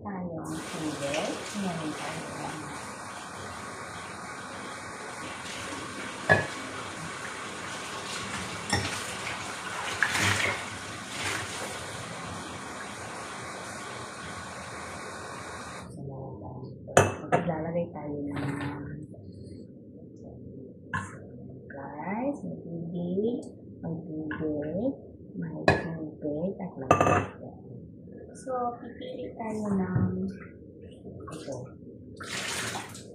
tayong ito. Maglalagay tayo ng guys, may tubig, may tubig, may tubig, at may tubig. So, pipili tayo ng ito.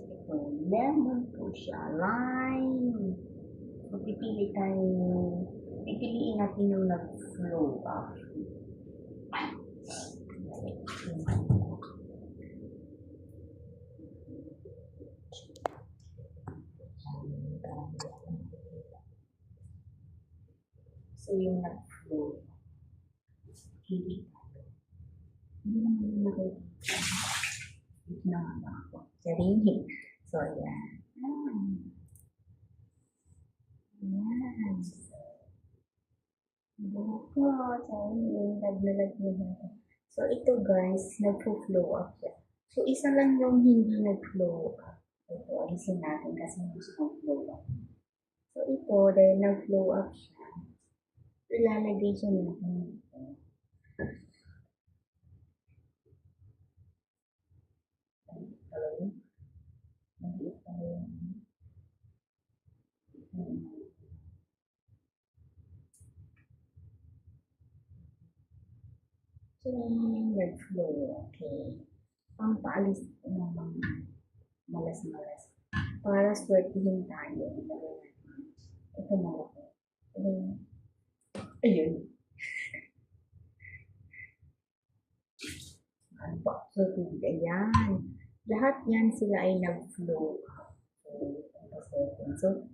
Ito, lemon po siya, lime. So, pipili tayo, pipiliin natin yung nag-flow up. So, yung nag-flow, tayo. Hindi naman. Ito na ako. Sarili. So, ayan. Ayan. Buko. Sarili. Naglalag mo na. So, ito guys, nag-flow up siya. So, isa lang yung hindi nag-flow up. Ito, alisin natin kasi gusto kong flow up. So, ito, dahil nag-flow up siya, ilalagay siya natin dito. Hello? Maliit pa rin. Hmm. So, yung nag-flow, okay. Pang paalis ng mga malas-malas. Para swertihin tayo. ilagay natin. Ito malaki. Ito yung Ayun. Ano ba? So, tubig. Ayan. Lahat yan sila ay nag-flow. Natin. So,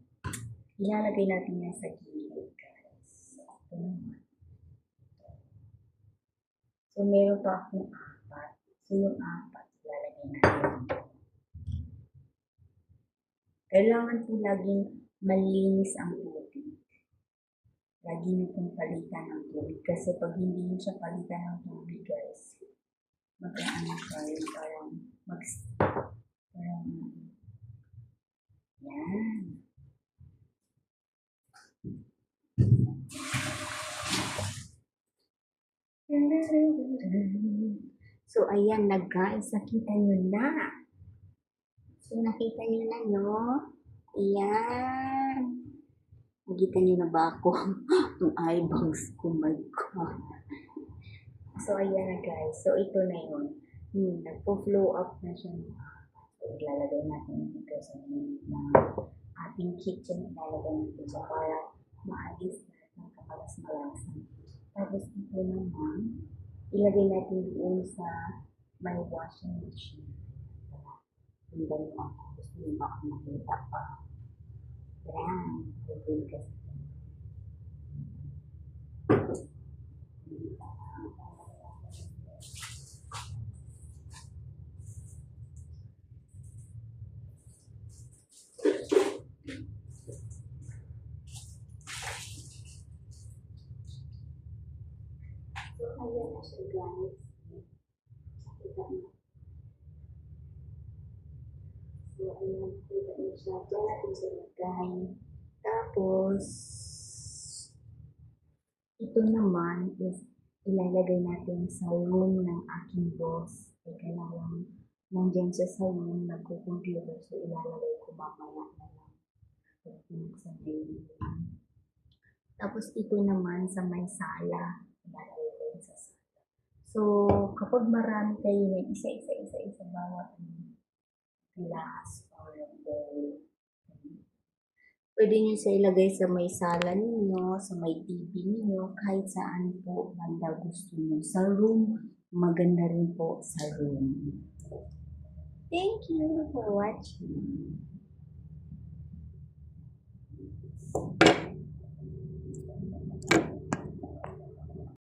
ilalagay natin yan sa gilid, guys. Ito naman. So, meron pa akong apat. So, yung apat, ilalagay natin. Kailangan po laging malinis ang tubig lagi niyo pong palitan ng tubig. Kasi pag hindi niyo siya palitan ng tubig, guys, mag-ano kayo, parang parang yan. So, ayan na guys, nakita niyo na. So, nakita niyo na, no? Ayan. Nakita niyo na ba ako? Ang eyebags ko, my God. So, ayan na guys. So, ito na yun. Hmm, nagpo-flow up na siya. So, ilalagay natin dito sa ng ating kitchen. Ilalagay natin siya para maalis lahat ng kakalas-malasan. Tapos ito naman, ilagay natin doon sa may washing machine. Tingnan mo ako. Gusto niyo baka makita pa. Yan. Good kasi. So, ayan na siya guys. Kita mo. So, ayan, kita niyo siya. Diyan natin siya lagay. Tapos, ito naman is ilalagay natin sa room ng aking boss. Teka na lang, nandyan siya sa room, nagko-computer. So, ilalagay ko mamaya na lang. So, pinagsanay yun. Tapos, ito naman sa may sala. Ilalagay ko sa sala. So, kapag marami kayo na isa-isa, isa-isa, bawat glass or bowl. Pwede nyo siya ilagay sa may sala ninyo, sa may TV ninyo, kahit saan po banda gusto nyo. Sa room, maganda rin po sa room. Thank you for watching.